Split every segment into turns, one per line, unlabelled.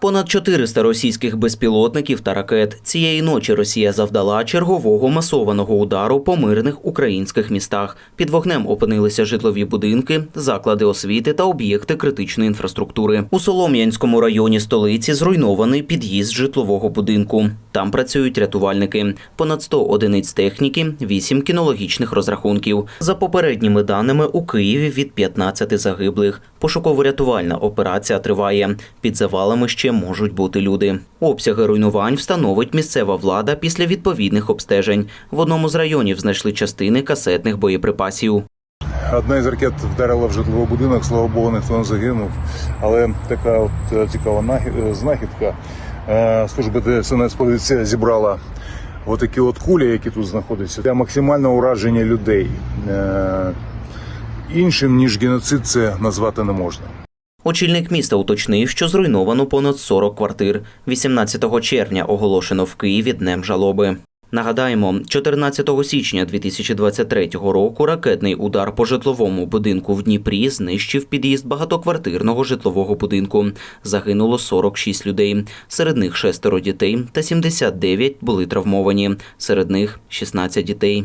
Понад 400 російських безпілотників та ракет. Цієї ночі Росія завдала чергового масованого удару по мирних українських містах. Під вогнем опинилися житлові будинки, заклади освіти та об'єкти критичної інфраструктури. У Солом'янському районі столиці зруйнований під'їзд житлового будинку. Там працюють рятувальники. Понад 100 одиниць техніки, 8 кінологічних розрахунків. За попередніми даними у Києві від 15 загиблих. Пошуково-рятувальна операція триває. Під завалами ще можуть бути люди. Обсяги руйнувань встановить місцева влада після відповідних обстежень. В одному з районів знайшли частини касетних боєприпасів.
Одна із ракет вдарила в житловий будинок, слава Богу, ніхто не загинув. Але така от е, цікава е, знахідка. Е, Служба ДСНС поліція зібрала отакі от кулі, які тут знаходяться, для максимального ураження людей. Іншим ніж геноцид це назвати не можна.
Очільник міста уточнив, що зруйновано понад 40 квартир. 18 червня оголошено в Києві днем жалоби. Нагадаємо, 14 січня 2023 року ракетний удар по житловому будинку в Дніпрі знищив під'їзд багатоквартирного житлового будинку. Загинуло 46 людей. Серед них шестеро дітей та 79 були травмовані. Серед них 16 дітей.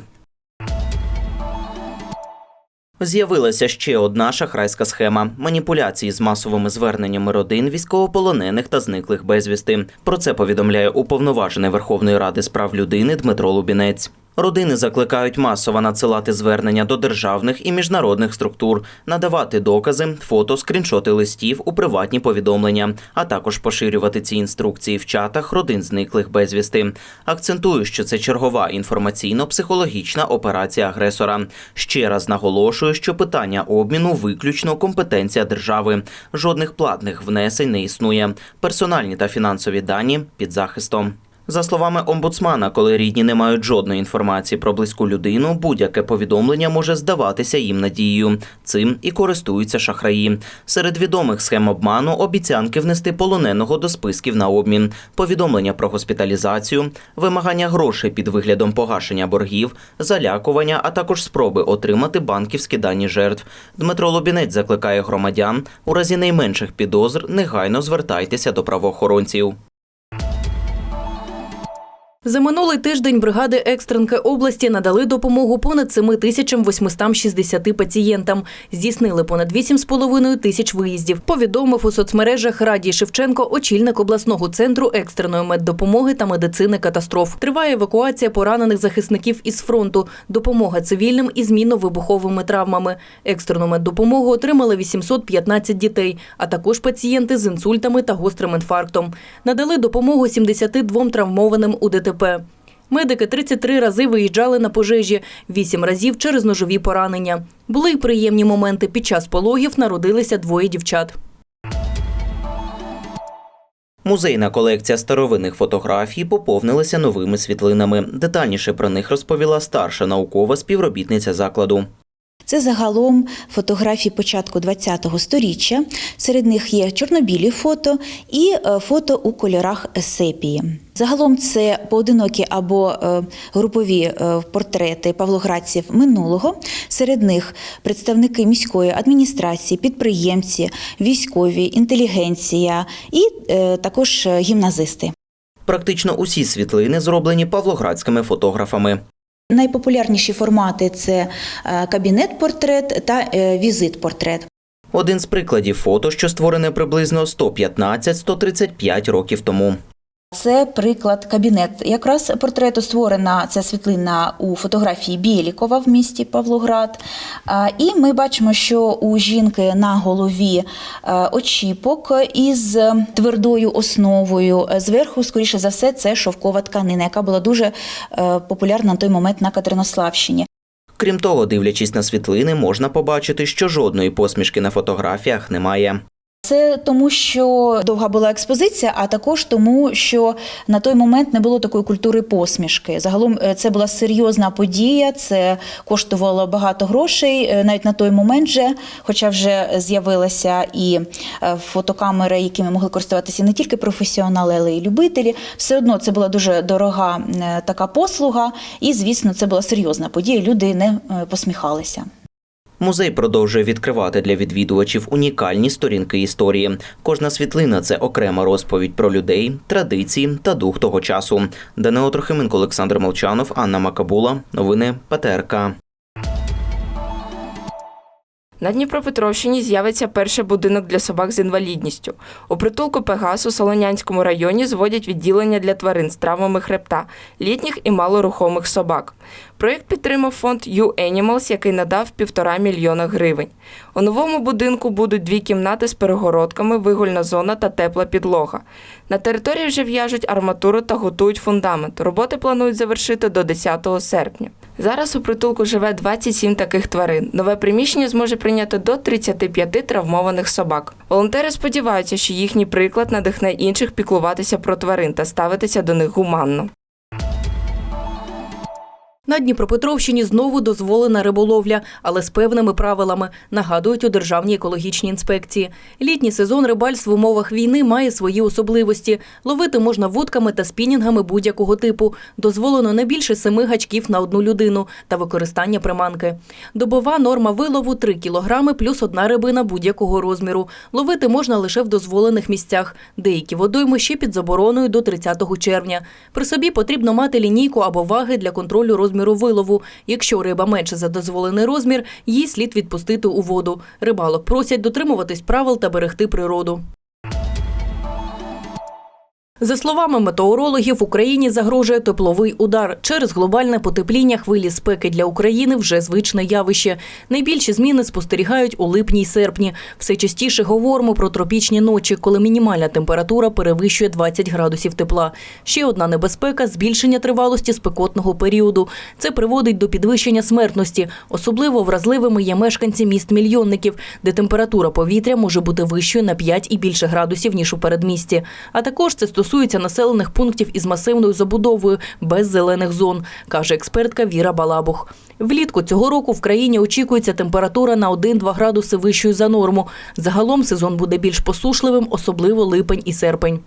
З'явилася ще одна шахрайська схема маніпуляції з масовими зверненнями родин військовополонених та зниклих безвісти. Про це повідомляє уповноважений Верховної Ради з прав людини Дмитро Лубінець. Родини закликають масово надсилати звернення до державних і міжнародних структур, надавати докази, фото, скріншоти листів у приватні повідомлення, а також поширювати ці інструкції в чатах родин зниклих безвісти. Акцентую, що це чергова інформаційно-психологічна операція агресора. Ще раз наголошую, що питання обміну виключно компетенція держави. Жодних платних внесень не існує. Персональні та фінансові дані під захистом. За словами омбудсмана, коли рідні не мають жодної інформації про близьку людину, будь-яке повідомлення може здаватися їм надією. Цим і користуються шахраї. Серед відомих схем обману обіцянки внести полоненого до списків на обмін, повідомлення про госпіталізацію, вимагання грошей під виглядом погашення боргів, залякування, а також спроби отримати банківські дані жертв. Дмитро Лобінець закликає громадян у разі найменших підозр негайно звертайтеся до правоохоронців.
За минулий тиждень бригади екстренки області надали допомогу понад 7 тисячам 860 пацієнтам. Здійснили понад 8,5 тисяч виїздів. Повідомив у соцмережах Радій Шевченко, очільник обласного центру екстреної меддопомоги та медицини катастроф. Триває евакуація поранених захисників із фронту, допомога цивільним із мінно-вибуховими травмами. Екстрену меддопомогу отримали 815 дітей, а також пацієнти з інсультами та гострим інфарктом. Надали допомогу 72 травмованим у ДТП. Медики 33 рази виїжджали на пожежі, 8 разів через ножові поранення. Були й приємні моменти. Під час пологів народилися двоє дівчат.
Музейна колекція старовинних фотографій поповнилася новими світлинами. Детальніше про них розповіла старша наукова співробітниця закладу.
Це загалом фотографії початку ХХ століття. Серед них є чорнобілі фото і е, фото у кольорах сепії. Загалом це поодинокі або е, групові е, портрети павлоградців минулого. Серед них представники міської адміністрації, підприємці, військові, інтелігенція і також гімназисти.
Практично усі світлини зроблені павлоградськими фотографами.
Найпопулярніші формати це е, кабінет-портрет та е, візит-портрет.
Один з прикладів фото, що створене приблизно 115-135 років тому.
Це приклад кабінет. Якраз портрету створена ця світлина у фотографії Білікова в місті Павлоград. І ми бачимо, що у жінки на голові е, очіпок із твердою основою. Зверху, скоріше за все, це шовкова тканина, яка була дуже е, популярна на той момент на Катеринославщині.
Крім того, дивлячись на світлини, можна побачити, що жодної посмішки на фотографіях немає.
Це тому, що довга була експозиція, а також тому, що на той момент не було такої культури посмішки. Загалом е, це була серйозна подія, це коштувало багато грошей е, навіть на той момент, же, хоча вже з'явилися і е, фотокамери, якими могли користуватися не тільки професіонали, але й любителі. Все одно це була дуже дорога така послуга, і звісно, це була серйозна подія. Люди не посміхалися.
Музей продовжує відкривати для відвідувачів унікальні сторінки історії. Кожна світлина це окрема розповідь про людей, традиції та дух того часу. Данило Трохименко, Олександр Молчанов, Анна Макабула. Новини ПТРК.
На Дніпропетровщині з'явиться перший будинок для собак з інвалідністю. У притулку Пегас у Солонянському районі зводять відділення для тварин з травмами хребта, літніх і малорухомих собак. Проєкт підтримав фонд You Animals, який надав півтора мільйона гривень. У новому будинку будуть дві кімнати з перегородками, вигульна зона та тепла підлога. На території вже в'яжуть арматуру та готують фундамент. Роботи планують завершити до 10 серпня. Зараз у притулку живе 27 таких тварин. Нове приміщення зможе прийняти до 35 травмованих собак. Волонтери сподіваються, що їхній приклад надихне інших піклуватися про тварин та ставитися до них гуманно.
На Дніпропетровщині знову дозволена риболовля, але з певними правилами, нагадують у Державній екологічній інспекції. Літній сезон рибальств в умовах війни має свої особливості. Ловити можна вудками та спінінгами будь-якого типу. Дозволено не більше семи гачків на одну людину та використання приманки. Добова норма вилову 3 кілограми плюс одна рибина будь-якого розміру. Ловити можна лише в дозволених місцях. Деякі водойми ще під забороною до 30 червня. При собі потрібно мати лінійку або ваги для контролю розміру вилову. Якщо риба менше за дозволений розмір, її слід відпустити у воду. Рибалок просять дотримуватись правил та берегти природу. За словами метеорологів, Україні загрожує тепловий удар. Через глобальне потепління хвилі спеки для України вже звичне явище. Найбільші зміни спостерігають у липні й серпні. Все частіше говоримо про тропічні ночі, коли мінімальна температура перевищує 20 градусів тепла. Ще одна небезпека збільшення тривалості спекотного періоду. Це приводить до підвищення смертності. Особливо вразливими є мешканці міст-мільйонників, де температура повітря може бути вищою на 5 і більше градусів ніж у передмісті. А також це стосується населених пунктів із масивною забудовою без зелених зон, каже експертка Віра Балабух. Влітку цього року в країні очікується температура на 1-2 градуси вищою за норму. Загалом сезон буде більш посушливим, особливо липень і серпень.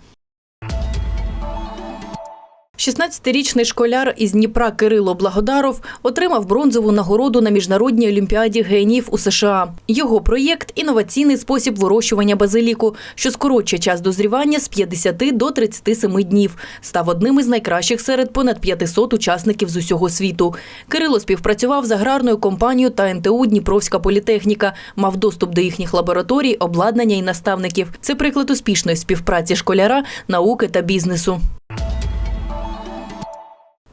16-річний школяр із Дніпра Кирило Благодаров отримав бронзову нагороду на міжнародній олімпіаді генів у США. Його проєкт інноваційний спосіб вирощування базиліку, що скорочує час дозрівання з 50 до 37 днів. Став одним із найкращих серед понад 500 учасників з усього світу. Кирило співпрацював з аграрною компанією та НТУ Дніпровська політехніка, мав доступ до їхніх лабораторій, обладнання і наставників. Це приклад успішної співпраці школяра, науки та бізнесу.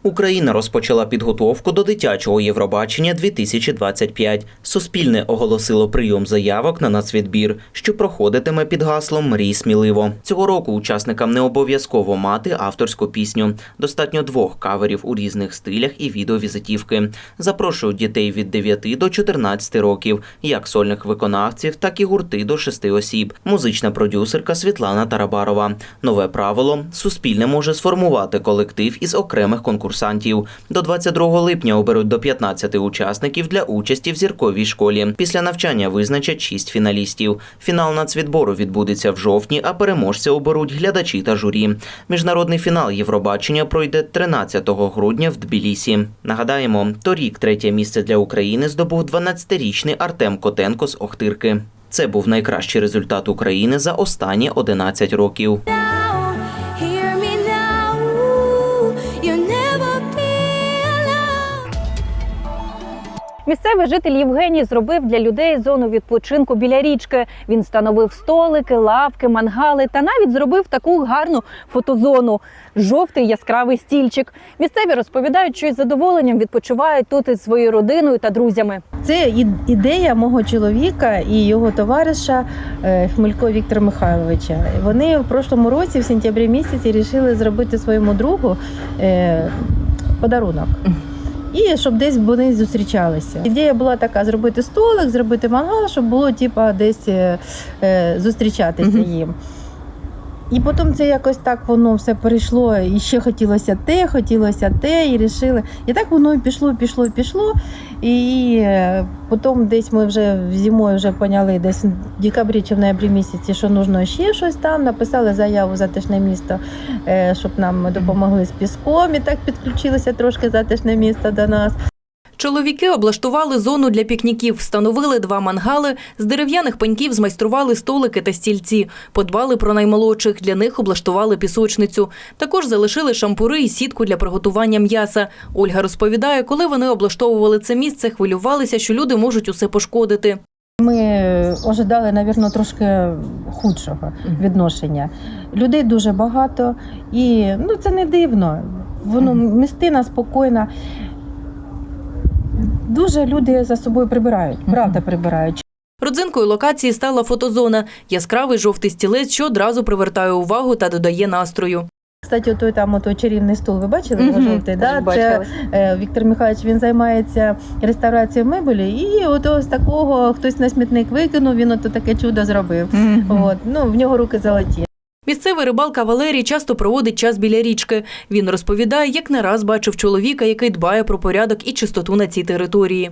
Україна розпочала підготовку до дитячого Євробачення 2025. Суспільне оголосило прийом заявок на нацвідбір, що проходитиме під гаслом Мрій сміливо. Цього року учасникам не обов'язково мати авторську пісню. Достатньо двох каверів у різних стилях і відеовізитівки. Запрошують дітей від 9 до 14 років, як сольних виконавців, так і гурти до 6 осіб. Музична продюсерка Світлана Тарабарова. Нове правило суспільне може сформувати колектив із окремих конкурсантів. До 22 липня оберуть до 15 учасників для участі в зірковій школі. Після навчання визначать 6 фіналістів. Фінал нацвідбору відбудеться в жовтні, а переможця оберуть глядачі та журі. Міжнародний фінал Євробачення пройде 13 грудня в Тбілісі. Нагадаємо, торік третє місце для України здобув 12-річний Артем Котенко з Охтирки. Це був найкращий результат України за останні 11 років.
Місцевий житель Євгеній зробив для людей зону відпочинку біля річки. Він встановив столики, лавки, мангали та навіть зробив таку гарну фотозону жовтий яскравий стільчик. Місцеві розповідають, що із задоволенням відпочивають тут із своєю родиною та друзями.
Це ідея мого чоловіка і його товариша е, Хмелько Віктора Михайловича. Вони в прошлому році, в сентябрі місяці, вирішили зробити своєму другу е, подарунок. І щоб десь вони зустрічалися. Ідея була така: зробити столик, зробити мангал, щоб було типа десь е, е, зустрічатися їм. І потім це якось так воно все перейшло, і ще хотілося те, хотілося те, і рішили. І так воно і пішло, пішло, пішло. І е, потім десь ми вже зимою вже поняли, десь в декабрі чи в ноябрі місяці, що нужно ще щось там. Написали заяву затишне місто, е, щоб нам допомогли з піском. І так підключилося трошки затишне місто до нас.
Чоловіки облаштували зону для пікніків, встановили два мангали, з дерев'яних пеньків змайстрували столики та стільці, подбали про наймолодших, для них облаштували пісочницю. Також залишили шампури і сітку для приготування м'яса. Ольга розповідає, коли вони облаштовували це місце, хвилювалися, що люди можуть усе пошкодити.
Ми ожидали, навірно, трошки худшого відношення. Людей дуже багато, і ну, це не дивно. Воно містина спокійна. Дуже люди за собою прибирають, правда прибирають.
Родзинкою локації стала фотозона – яскравий жовтий стілець, що одразу привертає увагу та додає настрою.
Кстати, той там ото чарівний стул, ви бачили його
Мгм,
жовтий? Да? Це
бачила.
е, Віктор Михайлович він займається реставрацією мебелі, і от ось такого хтось на смітник викинув, він ото таке чудо зробив. От, ну, в нього руки золоті.
Місцевий рибалка Валерій часто проводить час біля річки. Він розповідає, як не раз бачив чоловіка, який дбає про порядок і чистоту на цій території.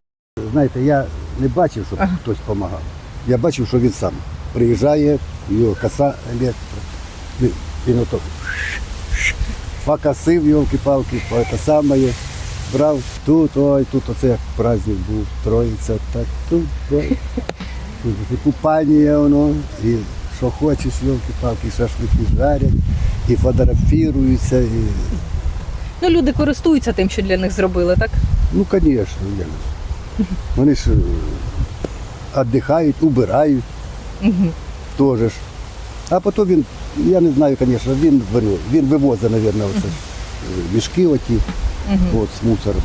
Знаєте, я не бачив, щоб хтось допомагав. Я бачив, що він сам приїжджає, його коса електро. Він- ото покосив йолки-палки, те саме, брав тут, ой, тут оце як праздник був, троїця, так тут. Купання воно, і що хочеш, йолки-палки, шашлики жарять, і фотографіруються, і
Ну, люди користуються тим, що для них зробили, так?
Ну, звісно. Вони ж е, віддихають, убирають теж. ж. А потім він, я не знаю, звісно, він, він вивозить, мабуть, оце, е, мішки оті от, з мусором.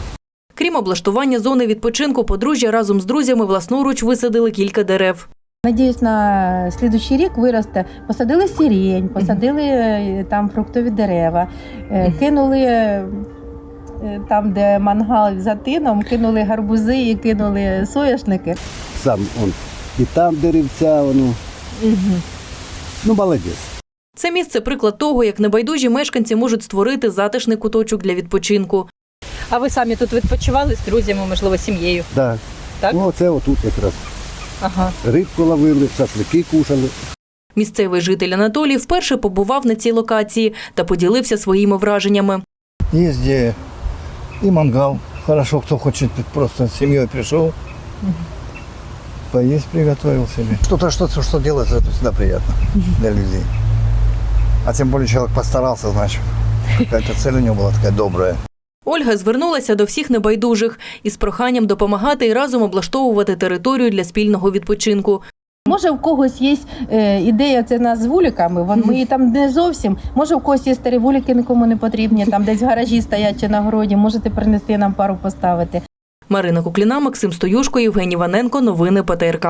Крім облаштування зони відпочинку, подружжя разом з друзями власноруч висадили кілька дерев.
Надіюсь, на слідуючий рік виросте. Посадили сирень, посадили е, там фруктові дерева, е, кинули е, там, де мангал за тином, кинули гарбузи і кинули соняшники.
Сам он і там деревця, воно. Ну, молодець.
Це місце приклад того, як небайдужі мешканці можуть створити затишний куточок для відпочинку.
А ви самі тут відпочивали з друзями, можливо, сім'єю?
Да.
Так?
Ну, оце отут якраз.
Ага.
Рибку ловили, шашлики кушали.
Місцевий житель Анатолій вперше побував на цій локації та поділився своїми враженнями.
Есть где и мангал. Хорошо, кто хочет просто с семьей пришел. Поесть приготовил себе. Что-то, что-то, что делается, это всегда приятно для людей. А тем более человек постарался, значит. Какая-то цель у него была такая добрая.
Ольга звернулася до всіх небайдужих із проханням допомагати і разом облаштовувати територію для спільного відпочинку.
Може, в когось є е, ідея, це нас з вуликами. Вон ми там не зовсім. Може, в когось є старі вулики, нікому не потрібні. Там десь в гаражі стоять чи на городі. Можете принести нам пару поставити.
Марина Кукліна, Максим Стоюшко, Євгеній Ваненко. Новини ПТРК.